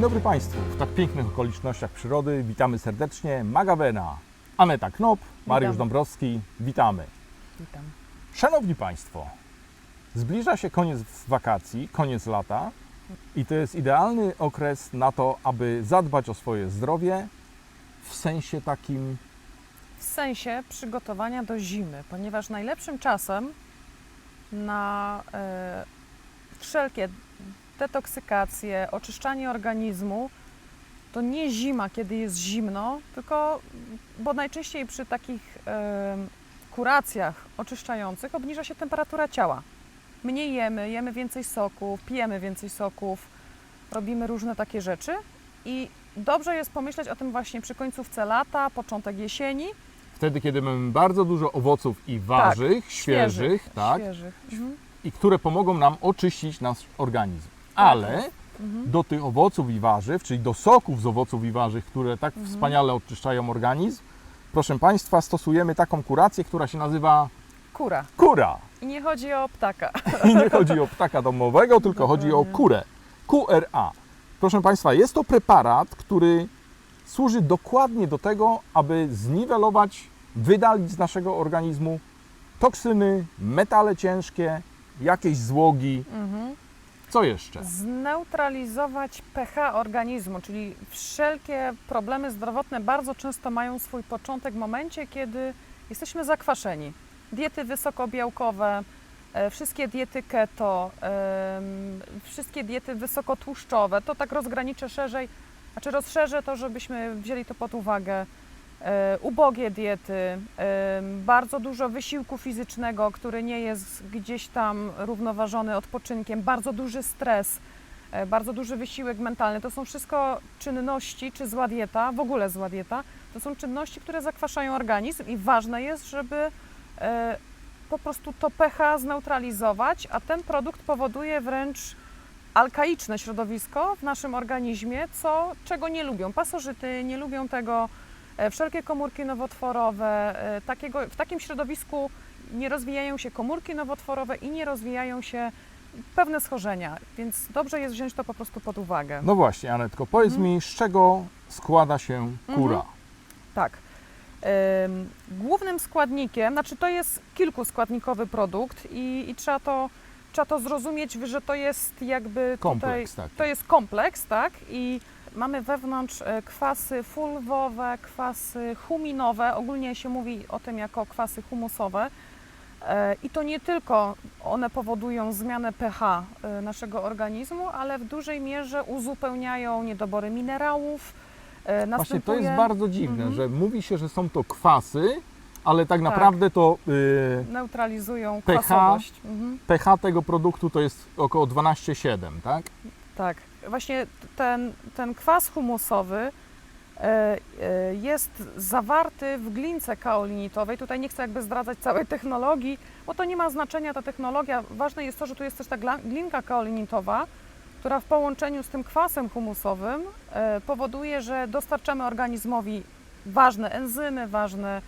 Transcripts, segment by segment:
Dzień dobry Państwu. W tak pięknych okolicznościach przyrody witamy serdecznie Magawena, Aneta Knop, Mariusz Witam. Dąbrowski. Witamy. Witam. Szanowni Państwo, zbliża się koniec wakacji, koniec lata i to jest idealny okres na to, aby zadbać o swoje zdrowie w sensie takim W sensie przygotowania do zimy, ponieważ najlepszym czasem na e, wszelkie detoksykacje, oczyszczanie organizmu to nie zima, kiedy jest zimno, tylko bo najczęściej przy takich kuracjach oczyszczających obniża się temperatura ciała. Mniej jemy, jemy więcej soków, pijemy więcej soków, robimy różne takie rzeczy i dobrze jest pomyśleć o tym właśnie przy końcówce lata, początek jesieni, wtedy, kiedy mamy bardzo dużo owoców i warzyw świeżych, tak, Świeżych. Mhm. i które pomogą nam oczyścić nasz organizm. Ale Mhm. do tych owoców i warzyw, czyli do soków z owoców i warzyw, które tak Mhm. wspaniale oczyszczają organizm, proszę Państwa, stosujemy taką kurację, która się nazywa Kura. kura. I nie chodzi o ptaka. I nie chodzi o ptaka domowego, tylko chodzi o Dokładnie. kurę. QRA. Proszę Państwa, jest to preparat, który służy dokładnie do tego, aby zniwelować, wydalić z naszego organizmu toksyny, metale ciężkie, jakieś złogi. Mhm. Co jeszcze? Zneutralizować pH organizmu, czyli wszelkie problemy zdrowotne bardzo często mają swój początek w momencie, kiedy jesteśmy zakwaszeni. Diety wysokobiałkowe, e, wszystkie diety keto, wszystkie diety wysokotłuszczowe, to tak rozgraniczę szerzej, znaczy rozszerzę to, żebyśmy wzięli to pod uwagę. E, ubogie diety, em, bardzo dużo wysiłku fizycznego, który nie jest gdzieś tam równoważony odpoczynkiem, bardzo duży stres, e, bardzo duży wysiłek mentalny. To są wszystko czynności, czy zła dieta, w ogóle zła dieta, to są czynności, które zakwaszają organizm i ważne jest, żeby e, po prostu to pH zneutralizować, a ten produkt powoduje wręcz alkaiczne środowisko w naszym organizmie, co, czego nie lubią pasożyty, nie lubią tego e, wszelkie komórki nowotworowe. e, Takiego, w takim środowisku nie rozwijają się komórki nowotworowe i nie rozwijają się pewne schorzenia, więc dobrze jest wziąć to po prostu pod uwagę. No właśnie, Anetko, powiedz Mhm. mi, z czego składa się kura? Tak. Ym, Głównym składnikiem, znaczy to jest kilkuskładnikowy produkt i, i trzeba, to, trzeba to zrozumieć, że to jest jakby Kompleks tutaj, taki. to jest kompleks, tak? I mamy wewnątrz e, kwasy fulwowe, kwasy huminowe, ogólnie się mówi o tym jako kwasy humusowe. E, I to nie tylko one powodują zmianę pH e, naszego organizmu, ale w dużej mierze uzupełniają niedobory minerałów. e, Właśnie to jest następuje- bardzo dziwne, Mhm. że mówi się, że są to kwasy, ale tak naprawdę to y, neutralizują pH. kwasowość. Mhm, pH tego produktu to jest około 12,7, tak? Tak. Właśnie ten, ten kwas humusowy e, e, jest zawarty w glince kaolinitowej. Tutaj nie chcę jakby zdradzać całej technologii, bo to nie ma znaczenia ta technologia. Ważne jest to, że tu jest też ta glinka kaolinitowa, która w połączeniu z tym kwasem humusowym e, powoduje, że dostarczamy organizmowi ważne enzymy, ważne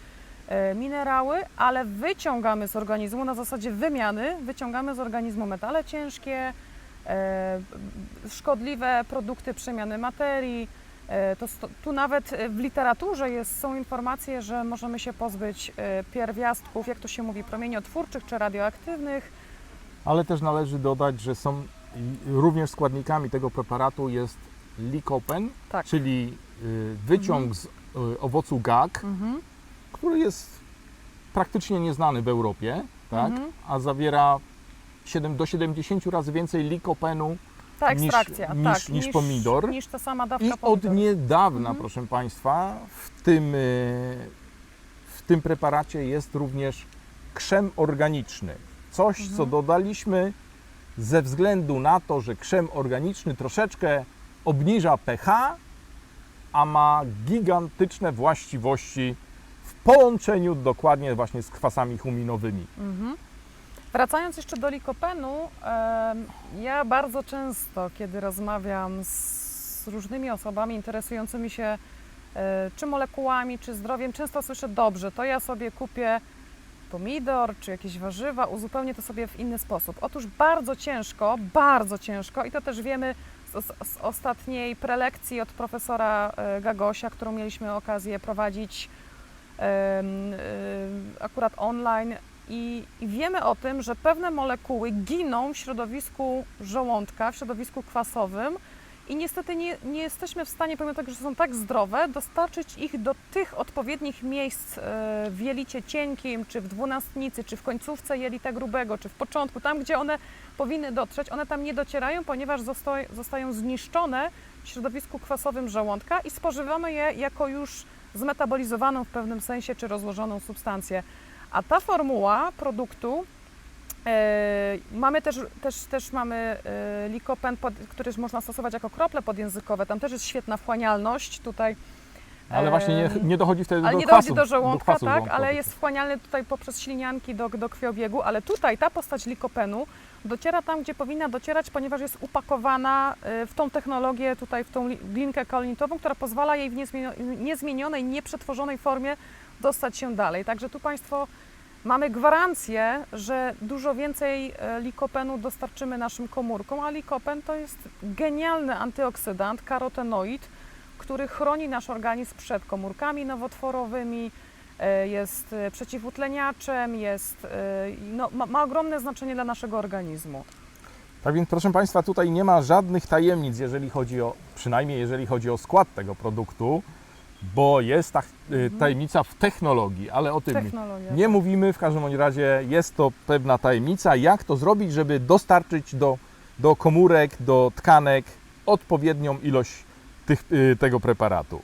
minerały, ale wyciągamy z organizmu na zasadzie wymiany, wyciągamy z organizmu metale ciężkie, szkodliwe produkty przemiany materii. E, To, tu nawet e, w literaturze jest, są informacje, że możemy się pozbyć e, pierwiastków, jak to się mówi, promieniotwórczych czy radioaktywnych. Ale też należy dodać, że są również składnikami tego preparatu jest likopen, Tak. czyli y, wyciąg z y, owocu gag, Mhm. który jest praktycznie nieznany w Europie, tak? Mhm. a zawiera 7, do 70 razy więcej likopenu Ta Niż- niż- tak, niż pomidor. Niż ta sama dawka I od pomidorów. niedawna, Mhm. proszę Państwa, w tym, y, w tym preparacie jest również krzem organiczny. Coś, co Mhm. dodaliśmy ze względu na to, że krzem organiczny troszeczkę obniża pH, a ma gigantyczne właściwości w połączeniu dokładnie właśnie z kwasami huminowymi. Mhm. Wracając jeszcze do likopenu, ja bardzo często, kiedy rozmawiam z różnymi osobami interesującymi się e, czy molekułami, czy zdrowiem, często słyszę, dobrze, to ja sobie kupię pomidor, czy jakieś warzywa, uzupełnię to sobie w inny sposób. Otóż bardzo ciężko, bardzo ciężko i to też wiemy z, z ostatniej prelekcji od profesora e, Gagosia, którą mieliśmy okazję prowadzić em, akurat online i, i wiemy o tym, że pewne molekuły giną w środowisku żołądka, w środowisku kwasowym i niestety nie, nie jesteśmy w stanie, pomimo tego, że są tak zdrowe, dostarczyć ich do tych odpowiednich miejsc e, w jelicie cienkim, czy w dwunastnicy, czy w końcówce jelita grubego, czy w początku, tam gdzie one powinny dotrzeć, one tam nie docierają, ponieważ zostaj, zostają zniszczone w środowisku kwasowym żołądka i spożywamy je jako już zmetabolizowaną w pewnym sensie, czy rozłożoną substancję. A ta formuła produktu E, mamy też, też, też mamy e, likopen, który można stosować jako krople podjęzykowe. Tam też jest świetna wchłanialność. Tutaj Ale właśnie nie, nie dochodzi wtedy ale do nie kwasu, dochodzi do żołądka, kwasów tak, ale jest wchłanialny tutaj poprzez ślinianki do, do krwiobiegu, ale tutaj ta postać likopenu dociera tam, gdzie powinna docierać, ponieważ jest upakowana y, w tą technologię, tutaj w tą li- linkę kolonitową, która pozwala jej w niezmienio- niezmienionej, nieprzetworzonej formie dostać się dalej. Także tu Państwo mamy gwarancję, że dużo więcej e, likopenu dostarczymy naszym komórkom, a likopen to jest genialny antyoksydant, karotenoid, który chroni nasz organizm przed komórkami nowotworowymi, e, jest e, przeciwutleniaczem, jest, no, ma, ma ogromne znaczenie dla naszego organizmu. Tak więc proszę Państwa, tutaj nie ma żadnych tajemnic, jeżeli chodzi o, przynajmniej jeżeli chodzi o skład tego produktu, bo jest ta y, tajemnica w technologii, ale o tym Technologia. nie mówimy. W każdym bądź razie jest to pewna tajemnica, jak to zrobić, żeby dostarczyć do, do komórek, do tkanek odpowiednią ilość tych, y, tego preparatu.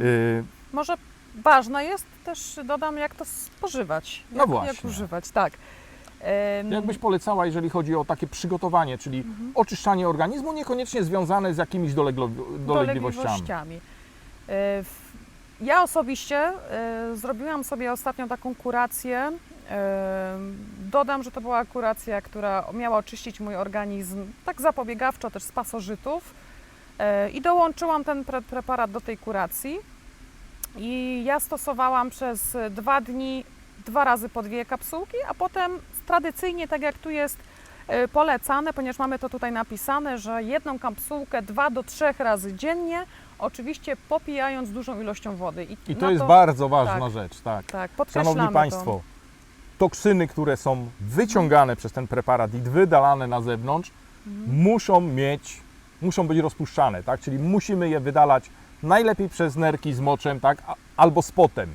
Y, Może ważne jest też, dodam, jak to spożywać. No jak, właśnie. Jak używać, tak. Em, Jak byś polecała, jeżeli chodzi o takie przygotowanie, czyli Mhm. oczyszczanie organizmu, niekoniecznie związane z jakimiś dolegliwościami? dolegliwościami. E, w- Ja osobiście e, zrobiłam sobie ostatnio taką kurację. E, Dodam, że to była kuracja, która miała oczyścić mój organizm tak zapobiegawczo też z pasożytów. E, I dołączyłam ten pre preparat do tej kuracji. I ja stosowałam przez dwa dni, dwa razy po dwie kapsułki, a potem tradycyjnie, tak jak tu jest polecane, ponieważ mamy to tutaj napisane, że jedną kapsułkę dwa do trzech razy dziennie, oczywiście popijając dużą ilością wody. I na to jest bardzo ważna tak. rzecz, tak. Tak, Szanowni to. Państwo, toksyny, które są wyciągane przez ten preparat i wydalane na zewnątrz, Mhm. muszą mieć, muszą być rozpuszczane, tak? Czyli musimy je wydalać najlepiej przez nerki z moczem, tak? Albo z potem.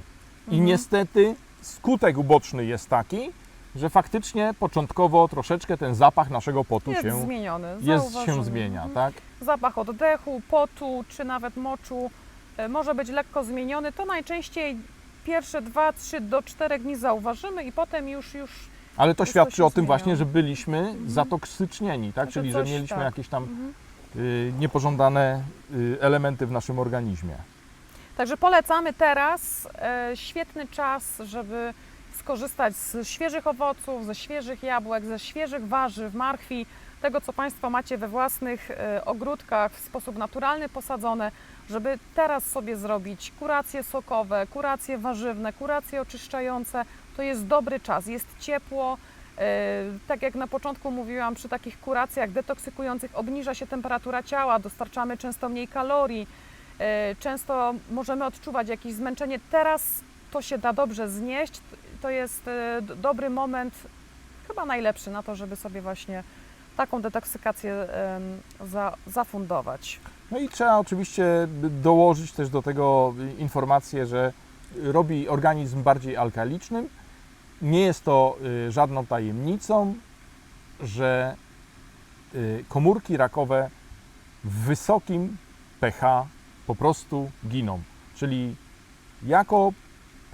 I Mhm. niestety skutek uboczny jest taki, że faktycznie początkowo troszeczkę ten zapach naszego potu Jest się, zmieniony. jest, się zmienia, Mhm. tak? Zapach oddechu, potu czy nawet moczu e, może być lekko zmieniony. To najczęściej pierwsze 2-3 do 4 dni zauważymy i potem już, już Ale to świadczy o tym zmienia. właśnie, że byliśmy zatoksycznieni, tak? Że Czyli że coś, mieliśmy tak. jakieś tam mhm. y, niepożądane y, elementy w naszym organizmie. Także polecamy teraz e, świetny czas, żeby skorzystać z świeżych owoców, ze świeżych jabłek, ze świeżych warzyw, marchwi, tego co Państwo macie we własnych e, ogródkach w sposób naturalny posadzone, żeby teraz sobie zrobić kuracje sokowe, kuracje warzywne, kuracje oczyszczające. To jest dobry czas, jest ciepło. e, Tak jak na początku mówiłam, przy takich kuracjach detoksykujących obniża się temperatura ciała, dostarczamy często mniej kalorii. E, Często możemy odczuwać jakieś zmęczenie. Teraz to się da dobrze znieść. To jest e, dobry moment, chyba najlepszy na to, żeby sobie właśnie taką detoksykację za, zafundować. No i trzeba oczywiście dołożyć też do tego informację, że robi organizm bardziej alkalicznym. Nie jest to y, żadną tajemnicą, że y, komórki rakowe w wysokim pH po prostu giną. Czyli jako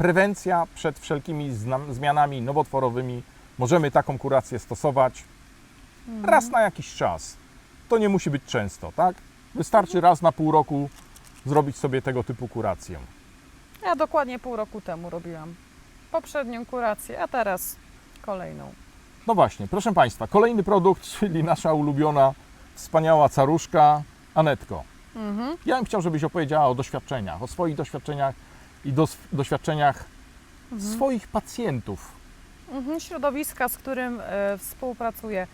prewencja przed wszelkimi zmianami nowotworowymi możemy taką kurację stosować raz na jakiś czas. To nie musi być często, tak? Wystarczy raz na pół roku zrobić sobie tego typu kurację. Ja dokładnie pół roku temu robiłam poprzednią kurację, a teraz kolejną. No właśnie, proszę Państwa, kolejny produkt, czyli nasza ulubiona, wspaniała caruszka Anetko. Mhm. Ja bym chciał, żebyś opowiedziała o doświadczeniach, o swoich doświadczeniach i dos- doświadczeniach Mhm. swoich pacjentów. Mhm, środowiska, z którym e, współpracuję.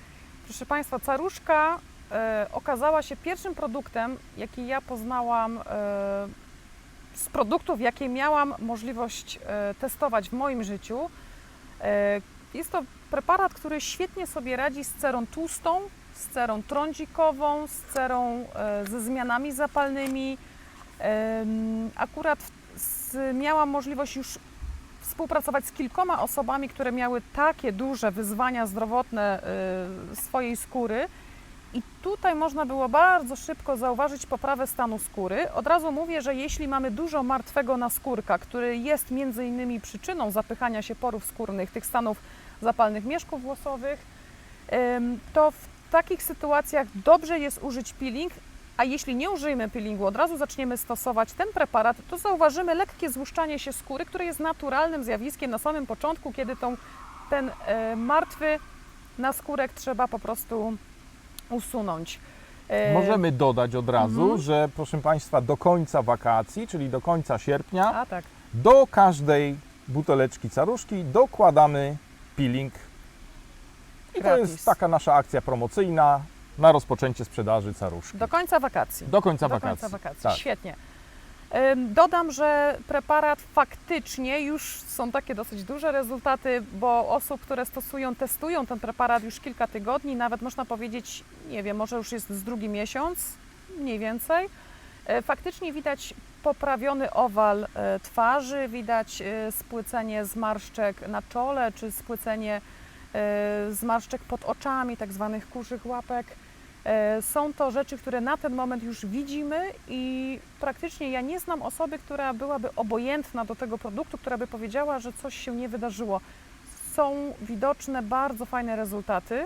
Proszę Państwa, caruszka e, okazała się pierwszym produktem, jaki ja poznałam e, z produktów, jakie miałam możliwość e, testować w moim życiu. E, jest to preparat, który świetnie sobie radzi z cerą tłustą, z cerą trądzikową, z cerą e, ze zmianami zapalnymi. Em, Akurat w- z, miałam możliwość już współpracować z kilkoma osobami, które miały takie duże wyzwania zdrowotne y, swojej skóry. I tutaj można było bardzo szybko zauważyć poprawę stanu skóry. Od razu mówię, że jeśli mamy dużo martwego naskórka, który jest między innymi przyczyną zapychania się porów skórnych, tych stanów zapalnych mieszków włosowych, to w takich sytuacjach dobrze jest użyć peeling, a jeśli nie użyjemy peelingu, od razu zaczniemy stosować ten preparat, to zauważymy lekkie złuszczanie się skóry, które jest naturalnym zjawiskiem na samym początku, kiedy tą, ten e, martwy naskórek trzeba po prostu usunąć. E, Możemy dodać od razu, Mhm. że proszę Państwa, do końca wakacji, czyli do końca sierpnia, A tak. do każdej buteleczki caruszki dokładamy peeling. I to Gratis. jest taka nasza akcja promocyjna na rozpoczęcie sprzedaży caruszki. Do końca wakacji. Do końca Do wakacji. końca wakacji. Tak. Świetnie. Dodam, że preparat faktycznie już są takie dosyć duże rezultaty, bo osób, które stosują, testują ten preparat już kilka tygodni, nawet można powiedzieć, nie wiem, może już jest z drugi miesiąc, mniej więcej. E, Faktycznie widać poprawiony owal e, twarzy, widać e, spłycenie zmarszczek na czole, czy spłycenie zmarszczek pod oczami, tak zwanych kurzych łapek. E, Są to rzeczy, które na ten moment już widzimy i praktycznie ja nie znam osoby, która byłaby obojętna do tego produktu, która by powiedziała, że coś się nie wydarzyło. Są widoczne bardzo fajne rezultaty.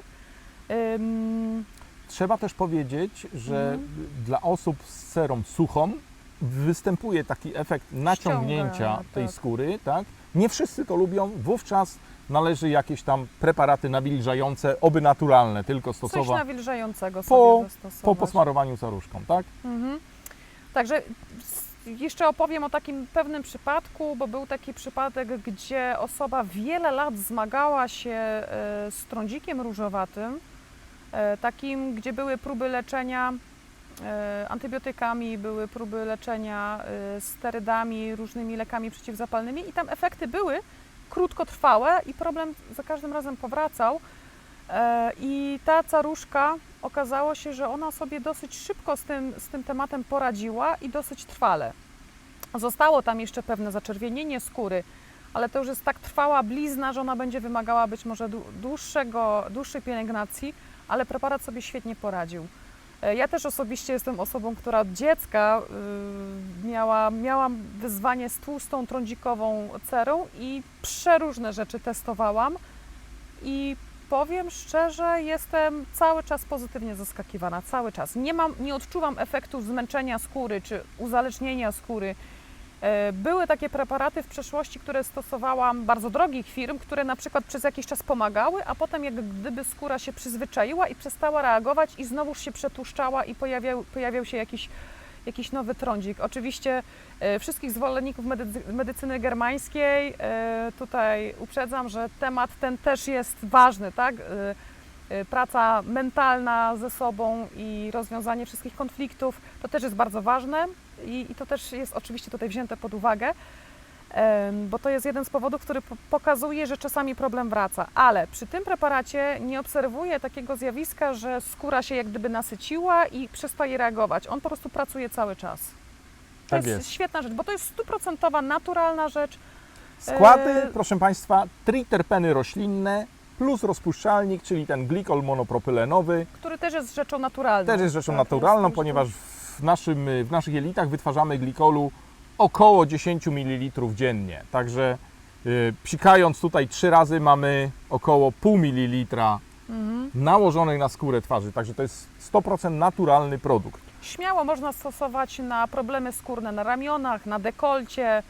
Trzeba też powiedzieć, że Mhm. dla osób z cerą suchą występuje taki efekt naciągnięcia Ściąga, tej tak. skóry, tak? Nie wszyscy to lubią, wówczas należy jakieś tam preparaty nawilżające, oby naturalne, tylko Coś stosować nawilżającego po- po posmarowaniu caruszką, tak? Mhm. Także jeszcze opowiem o takim pewnym przypadku, bo był taki przypadek, gdzie osoba wiele lat zmagała się e, z trądzikiem różowatym, e, takim, gdzie były próby leczenia e, antybiotykami, były próby leczenia sterydami, różnymi lekami przeciwzapalnymi i tam efekty były krótkotrwałe i problem za każdym razem powracał. E, I ta caruszka okazało się, że ona sobie dosyć szybko z tym, z tym tematem poradziła i dosyć trwale. Zostało tam jeszcze pewne zaczerwienienie skóry, ale to już jest tak trwała blizna, że ona będzie wymagała być może dłu- dłuższego, dłuższej pielęgnacji, ale preparat sobie świetnie poradził. E, Ja też osobiście jestem osobą, która od dziecka y, miała, miałam wyzwanie z tłustą, trądzikową cerą i przeróżne rzeczy testowałam i powiem szczerze, jestem cały czas pozytywnie zaskakiwana, cały czas. Nie, mam, nie odczuwam efektu zmęczenia skóry czy uzależnienia skóry. E, Były takie preparaty w przeszłości, które stosowałam bardzo drogich firm, które na przykład przez jakiś czas pomagały, a potem jak gdyby skóra się przyzwyczaiła i przestała reagować i znowuż się przetłuszczała i pojawiał, pojawiał się jakiś, jakiś nowy trądzik. Oczywiście e, wszystkich zwolenników medycy, medycyny germańskiej e, tutaj uprzedzam, że temat ten też jest ważny, tak? Praca mentalna ze sobą i rozwiązanie wszystkich konfliktów to też jest bardzo ważne i, i to też jest oczywiście tutaj wzięte pod uwagę, bo to jest jeden z powodów, który po- pokazuje, że czasami problem wraca. Ale przy tym preparacie nie obserwuję takiego zjawiska, że skóra się jak gdyby nasyciła i przestaje reagować. On po prostu pracuje cały czas. To Tak jest, jest. świetna rzecz, bo to jest stuprocentowa, naturalna rzecz. Składy, E, proszę Państwa, triterpeny roślinne plus rozpuszczalnik, czyli ten glikol monopropylenowy, który też jest rzeczą naturalną. też jest rzeczą Tak, naturalną, jest- ponieważ w, naszym, w naszych jelitach wytwarzamy glikolu około 10 ml dziennie. Także y, psikając tutaj trzy razy mamy około pół mililitra Mhm. nałożonej na skórę twarzy. Także to jest 100% naturalny produkt. Śmiało można stosować na problemy skórne na ramionach, na dekolcie,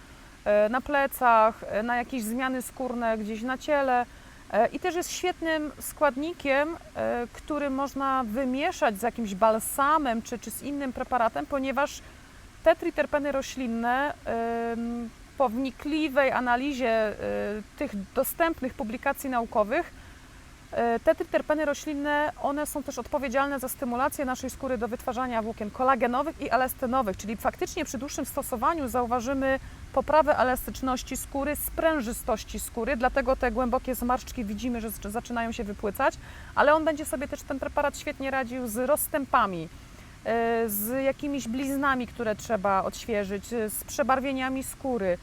e, na plecach, e, na jakieś zmiany skórne gdzieś na ciele. E, I też jest świetnym składnikiem, e, który można wymieszać z jakimś balsamem czy, czy z innym preparatem, ponieważ te triterpeny roślinne po wnikliwej analizie e, tych dostępnych publikacji naukowych Te triterpeny roślinne, one są też odpowiedzialne za stymulację naszej skóry do wytwarzania włókien kolagenowych i elastynowych, czyli faktycznie przy dłuższym stosowaniu zauważymy poprawę elastyczności skóry, sprężystości skóry, dlatego te głębokie zmarszczki widzimy, że zaczynają się wypłycać, ale on będzie sobie też ten preparat świetnie radził z rozstępami, e, z jakimiś bliznami, które trzeba odświeżyć, e, z przebarwieniami skóry.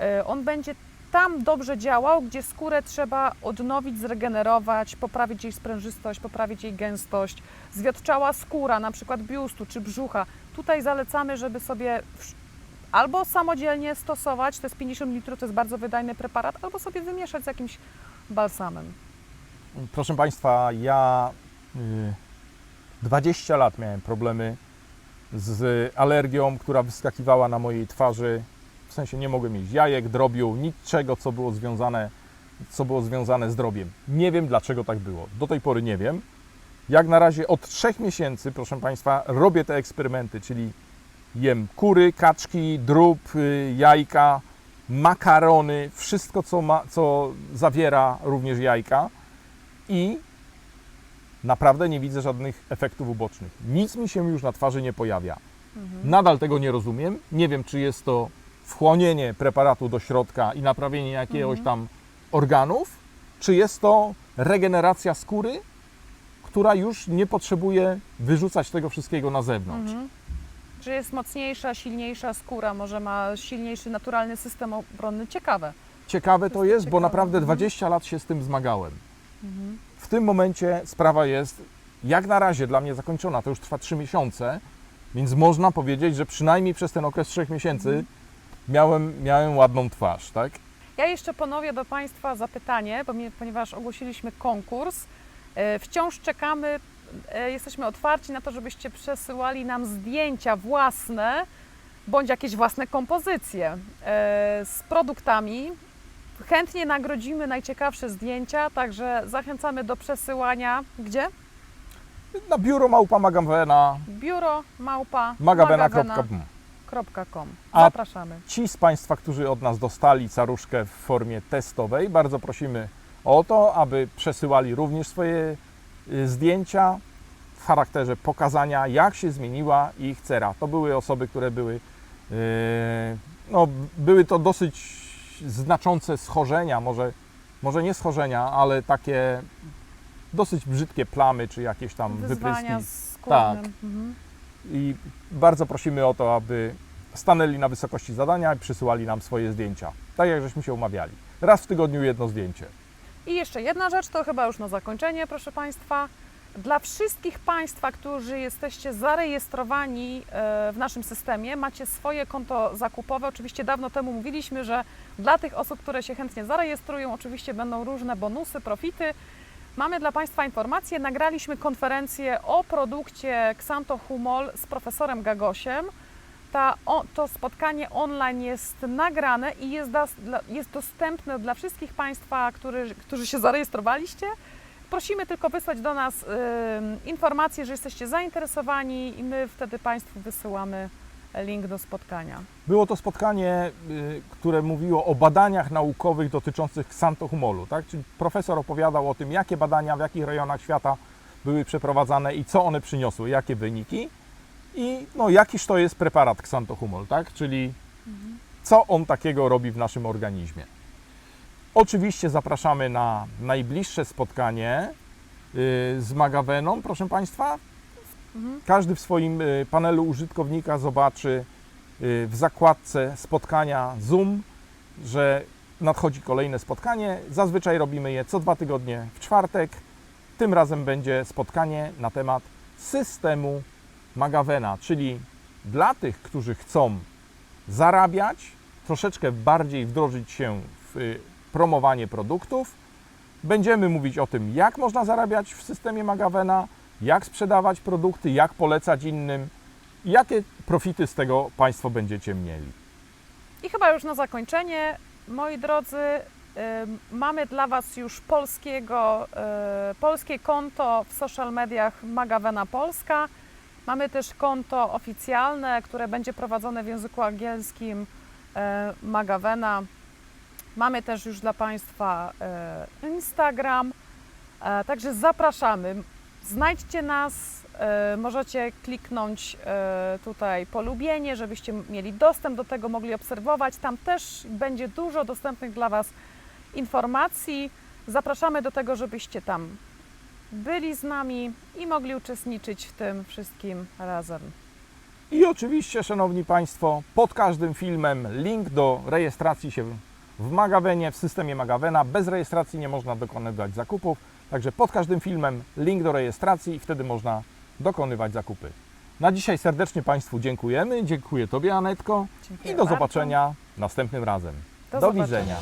E, On będzie tam dobrze działał, gdzie skórę trzeba odnowić, zregenerować, poprawić jej sprężystość, poprawić jej gęstość. Zwiotczała skóra, na przykład biustu czy brzucha. Tutaj zalecamy, żeby sobie albo samodzielnie stosować, to jest 50 ml, to jest bardzo wydajny preparat, albo sobie wymieszać z jakimś balsamem. Proszę Państwa, ja y, 20 lat miałem problemy z alergią, która wyskakiwała na mojej twarzy. W sensie nie mogłem mieć jajek, drobiu, niczego, co było związane, co było związane z drobiem. Nie wiem, dlaczego tak było. Do tej pory nie wiem. Jak na razie od trzech miesięcy, proszę Państwa, robię te eksperymenty, czyli jem kury, kaczki, drób, y, jajka, makarony, wszystko, co, ma, co zawiera również jajka i naprawdę nie widzę żadnych efektów ubocznych. Nic mi się już na twarzy nie pojawia. Nadal tego nie rozumiem. Nie wiem, czy jest to wchłonienie preparatu do środka i naprawienie jakiegoś tam organów, czy jest to regeneracja skóry, która już nie potrzebuje wyrzucać tego wszystkiego na zewnątrz. Mhm. Że jest mocniejsza, silniejsza skóra, może ma silniejszy naturalny system obronny. Ciekawe. Ciekawe to jest jest, bo ciekawe. naprawdę Mhm. 20 lat się z tym zmagałem. Mhm. W tym momencie sprawa jest jak na razie dla mnie zakończona. To już trwa 3 miesiące, więc można powiedzieć, że przynajmniej przez ten okres 3 miesięcy miałem, miałem ładną twarz, tak? Ja jeszcze ponowię do Państwa zapytanie, bo ponieważ ogłosiliśmy konkurs. e, Wciąż czekamy, jesteśmy otwarci na to, żebyście przesyłali nam zdjęcia własne bądź jakieś własne kompozycje e, z produktami. Chętnie nagrodzimy najciekawsze zdjęcia, także zachęcamy do przesyłania. Gdzie? Na biuro małpa magawena, Biuro małpa magawena.com. magawena.com. A- Zapraszamy. Ci z Państwa, którzy od nas dostali caruszkę w formie testowej, bardzo prosimy o to, aby przesyłali również swoje zdjęcia w charakterze pokazania, jak się zmieniła ich cera. To były osoby, które były, yy, no, były to dosyć znaczące schorzenia, może, może nie schorzenia, ale takie dosyć brzydkie plamy, czy jakieś tam Wyzwania wypryski. Tak. Mhm. I bardzo prosimy o to, aby stanęli na wysokości zadania i przysyłali nam swoje zdjęcia. Tak jak żeśmy się umawiali. Raz w tygodniu jedno zdjęcie. I jeszcze jedna rzecz, to chyba już na zakończenie, proszę Państwa. Dla wszystkich Państwa, którzy jesteście zarejestrowani e, w naszym systemie, macie swoje konto zakupowe. Oczywiście dawno temu mówiliśmy, że dla tych osób, które się chętnie zarejestrują, oczywiście będą różne bonusy, profity. Mamy dla Państwa informację. Nagraliśmy konferencję o produkcie Xanto Humol z profesorem Gagosiem. Ta, o, to spotkanie online jest nagrane i jest, dla, jest dostępne dla wszystkich Państwa, którzy, którzy się zarejestrowaliście. Prosimy tylko wysłać do nas ym, informację, że jesteście zainteresowani i my wtedy Państwu wysyłamy link do spotkania. Było to spotkanie, y, które mówiło o badaniach naukowych dotyczących ksantohumolu. Tak? Czyli profesor opowiadał o tym, jakie badania w jakich rejonach świata były przeprowadzane i co one przyniosły, jakie wyniki i no, jakiż to jest preparat ksantohumol, tak? czyli co on takiego robi w naszym organizmie. Oczywiście zapraszamy na najbliższe spotkanie y, z Magaweną, proszę Państwa. Mhm. Każdy w swoim y, panelu użytkownika zobaczy y, w zakładce spotkania Zoom, że nadchodzi kolejne spotkanie. Zazwyczaj robimy je co dwa tygodnie w czwartek. Tym razem będzie spotkanie na temat systemu Magavena, czyli dla tych, którzy chcą zarabiać, troszeczkę bardziej wdrożyć się w y, promowanie produktów. Będziemy mówić o tym, jak można zarabiać w systemie Magavena, jak sprzedawać produkty, jak polecać innym, jakie profity z tego Państwo będziecie mieli. I chyba już na zakończenie, moi drodzy, ym, mamy dla Was już polskiego, y, polskie konto w social mediach Magawena Polska. Mamy też konto oficjalne, które będzie prowadzone w języku angielskim y, Magawena. Mamy też już dla Państwa y, Instagram. E, Także zapraszamy. Znajdźcie nas, e, możecie kliknąć e, tutaj polubienie, żebyście mieli dostęp do tego, mogli obserwować. Tam też będzie dużo dostępnych dla Was informacji. Zapraszamy do tego, żebyście tam byli z nami i mogli uczestniczyć w tym wszystkim razem. I oczywiście, Szanowni Państwo, pod każdym filmem link do rejestracji się w Magawenie, w systemie Magawena. Bez rejestracji nie można dokonywać zakupów, także pod każdym filmem link do rejestracji i wtedy można dokonywać zakupy. Na dzisiaj serdecznie Państwu dziękujemy. Dziękuję Tobie, Anetko. Dziękuję I do bardzo. zobaczenia następnym razem. Do do widzenia.